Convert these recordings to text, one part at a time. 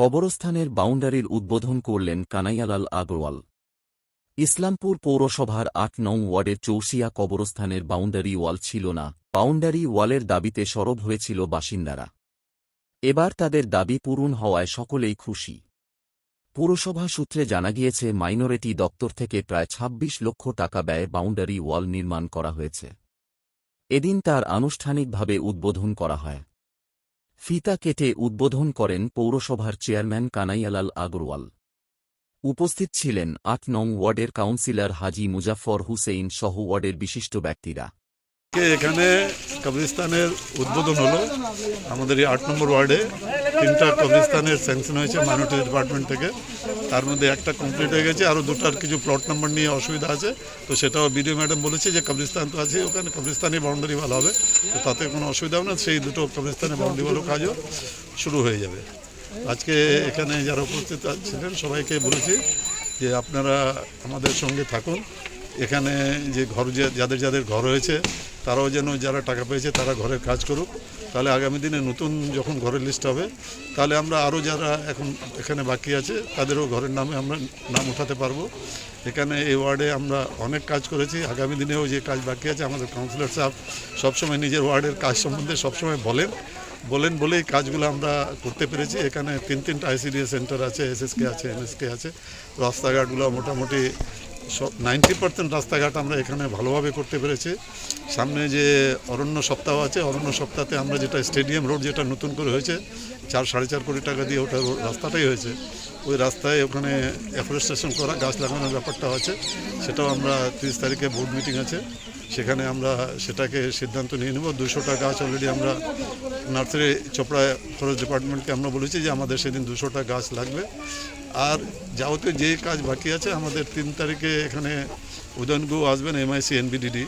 কবরস্থানের বাউন্ডারির উদ্বোধন করলেন কানাইয়ালাল আগরওয়াল। ইসলামপুর পৌরসভার আট নং ওয়ার্ডের চৌসিয়া কবরস্থানের বাউন্ডারি ওয়াল ছিল না, বাউন্ডারি ওয়ালের দাবিতে সরব হয়েছিল বাসিন্দারা। এবার তাদের দাবি পূরণ হওয়ায় সকলেই খুশি। পুরসভা সূত্রে জানা গিয়েছে, মাইনরিটি দপ্তর থেকে প্রায় ২৬ লক্ষ টাকা ব্যয়ে বাউন্ডারি ওয়াল নির্মাণ করা হয়েছে। এদিন তার আনুষ্ঠানিকভাবে উদ্বোধন করা হয়। ফিতা কেটে উদ্বোধন করেন পৌরসভার চেয়ারম্যান কানাইয়ালাল আগরওয়াল। উপস্থিত ছিলেন আট নং ওয়ার্ডের কাউন্সিলর হাজি মুজাফর হুসেইন সহ ওয়ার্ডের বিশিষ্ট ব্যক্তিরা। এখানে কবরিস্তানের উদ্বোধন হলো? আমাদের এই আট নম্বর ওয়ার্ডে তিনটা কবরিস্তানের স্যাংশন হয়েছে মাইনরিটি ডিপার্টমেন্ট থেকে। তার মধ্যে একটা কমপ্লিট হয়ে গেছে, আরও দুটার কিছু প্লট নাম্বার নিয়ে অসুবিধা আছে। তো সেটাও বিডিও ম্যাডাম বলেছে যে কবরিস্তান তো আছে ওখানে কবরিস্তানি বাউন্ডারি ভালো হবে। তো তাতে কোনো অসুবিধা হবে না, সেই দুটো কবরিস্তানের বাউন্ডারি ভালো কাজও শুরু হয়ে যাবে। আজকে এখানে যারা উপস্থিত ছিলেন, সবাইকে বলেছি যে আপনারা আমাদের সঙ্গে থাকুন। এখানে যে ঘর যাদের যাদের ঘর হয়েছে তারাও যেন যারা টাকা পেয়েছে, তারা ঘরের কাজ করুক। তাহলে আগামী দিনে নতুন যখন ঘরের লিস্ট হবে, তাহলে আমরা আরও যারা এখন এখানে বাকি আছে, তাদেরও ঘরের নামে আমরা নাম উঠাতে পারব। এখানে এই ওয়ার্ডে আমরা অনেক কাজ করেছি। আগামী দিনেও যে কাজ বাকি আছে, আমাদের কাউন্সিলর সাহেব সবসময় নিজের ওয়ার্ডের কাজ সম্বন্ধে সবসময় বলেন। বলেন বলেই কাজগুলো আমরা করতে পেরেছি। এখানে তিন তিনটা আইসিডিএস সেন্টার আছে এসএসকে আছে এমএসকে আছে। রাস্তাঘাটগুলো মোটামুটি নাইনটি পার্সেন্ট রাস্তাঘাট আমরা এখানে ভালোভাবে করতে পেরেছি। সামনে যে অরণ্য সপ্তাহ আছে, অরণ্য সপ্তাহে আমরা যেটা স্টেডিয়াম রোড যেটা নতুন করে হয়েছে, চার সাড়ে চার কোটি টাকা দিয়ে ওটা রাস্তাটাই হয়েছে। ওই রাস্তায় ওখানে অ্যাফরেস্টেশন করা, গাছ লাগানোর ব্যাপারটা আছে সেটাও আমরা তিরিশ তারিখে বোর্ড মিটিং আছে। সেখানে আমরা সেটাকে সিদ্ধান্ত নিয়ে নেব। দুশোটা গাছ অলরেডি আমরা নার্সারি, চোপড়া ফরেস্ট ডিপার্টমেন্টকে আমরা বলেছি যে আমাদের সেদিন দুশোটা গাছ লাগবে। আর যাবতীয় যে কাজ বাকি আছে, আমাদের তিন তারিখে এখানে উদয়নগু আসবেন এমআইসি এনবিডিডি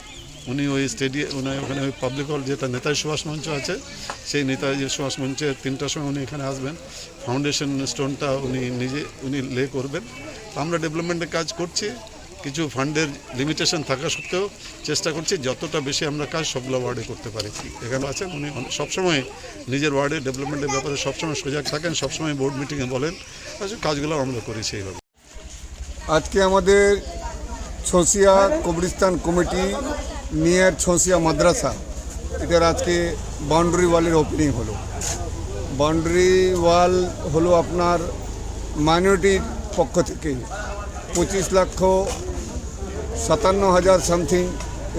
উনি ওই স্টেডিয়াম উনি ওখানে ওই পাবলিক হল যেটা নেতাজি সুভাষ মঞ্চ আছে, সেই নেতাজি সুভাষ মঞ্চে তিনটার সময় উনি এখানে আসবেন। ফাউন্ডেশন স্টোনটা উনি নিজে, উনি লে করবেন। আমরা ডেভেলপমেন্টের কাজ করছি। কিছু ফান্ডের লিমিটেশন থাকা সত্ত্বেও চেষ্টা করছি যতটা বেশি আমরা কাজ সবগুলো ওয়ার্ডে করতে পারি। এখানে আছেন উনি সবসময় নিজের ওয়ার্ডে ডেভেলপমেন্টের ব্যাপারে সবসময় সজাগ থাকেন, সবসময় বোর্ড মিটিংয়ে বলেন। কাজগুলো আমরা করি সেইভাবে। আজকে আমাদের ছসিয়া কবরিস্তান কমিটি নিয়ার ছসিয়া মাদ্রাসা, এটার আজকে বাউন্ডারি ওয়ালের ওপেনিং হলো। বাউন্ডারি ওয়াল হলো আপনার মাইনরিটির পক্ষ থেকে পঁচিশ লক্ষ সাতান্ন হাজার সামথিং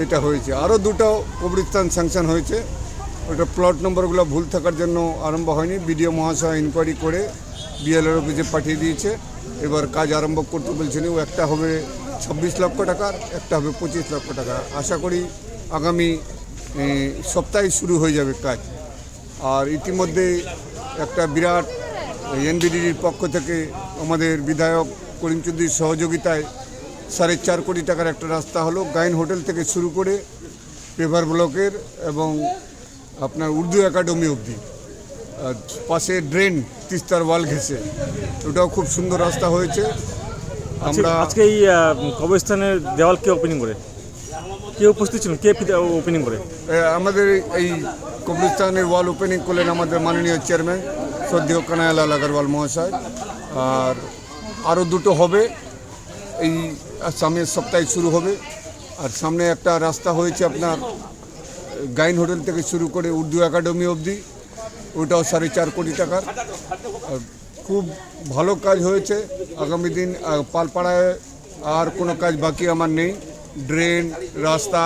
এটা হয়েছে। আরও দুটো কবরিস্তান স্যাংশন হয়েছে। ওটা প্লট নম্বরগুলো ভুল থাকার জন্য আরম্ভ হয়নি। বিডিও মহাশয় ইনকোয়ারি করে বিএলআর অফিসে পাঠিয়ে দিয়েছে। এবার কাজ আরম্ভ করতে বলছেন, ও একটা হবে ছাব্বিশ লক্ষ টাকার একটা হবে পঁচিশ লক্ষ টাকা। আশা করি আগামী সপ্তাহে শুরু হয়ে যাবে কাজ। আর ইতিমধ্যে একটা বিরাট এনবিডির পক্ষ থেকে আমাদের বিধায়ক করিম চৌধুরীর সহযোগিতায় সাড়ে চার কোটি টাকার একটা রাস্তা হলো। গাইন হোটেল থেকে শুরু করে পেভার ব্লকের এবং আপনার উর্দু একাডেমি অবধি। আর পাশে ড্রেন তিস্তার ওয়াল ঘেসে ওটাও খুব সুন্দর রাস্তা হয়েছে। আমরা আজকে- এই কবরস্থানের দেওয়াল কে ওপেনিং করে? কে উপস্থিত ছিলেন? কে ওপেনিং করে? আমাদের এই কবরস্থানের ওয়াল ওপেনিং করলেন আমাদের মাননীয় চেয়ারম্যান শ্রদ্ধেয় কানায়ালাল আগরওয়াল মহাশয়। আর আরও দুটো হবে। এই সামনের সপ্তাহে শুরু হবে। আর সামনে একটা রাস্তা হয়েছে আপনার, গাইন হোটেল থেকে শুরু করে উর্দু একাডেমি অবধি। ওটাও সাড়ে চার কোটি টাকার খুব ভালো কাজ হয়েছে। আগামী দিন পালপাড়ায় আর কোনো কাজ বাকি আমার নেই। ড্রেন, রাস্তা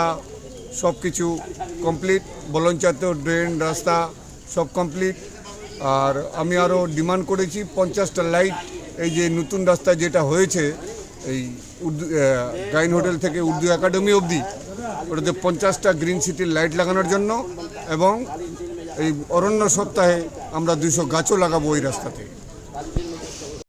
সব কিছু কমপ্লিট। বলঞ্চাতেও ড্রেন, রাস্তা সব কমপ্লিট। আর আমি আরও ডিমান্ড করেছি, পঞ্চাশটা লাইট। এই যে নতুন রাস্তা যেটা হয়েছে এই উর্দু গাইন হোটেল থেকে উর্দু একাডেমি অবধি ওটাতে পঞ্চাশটা গ্রিন সিটির লাইট লাগানোর জন্য এবং এই অরণ্য সপ্তাহে আমরা দুশো গাছও লাগাবো ওই রাস্তাতে।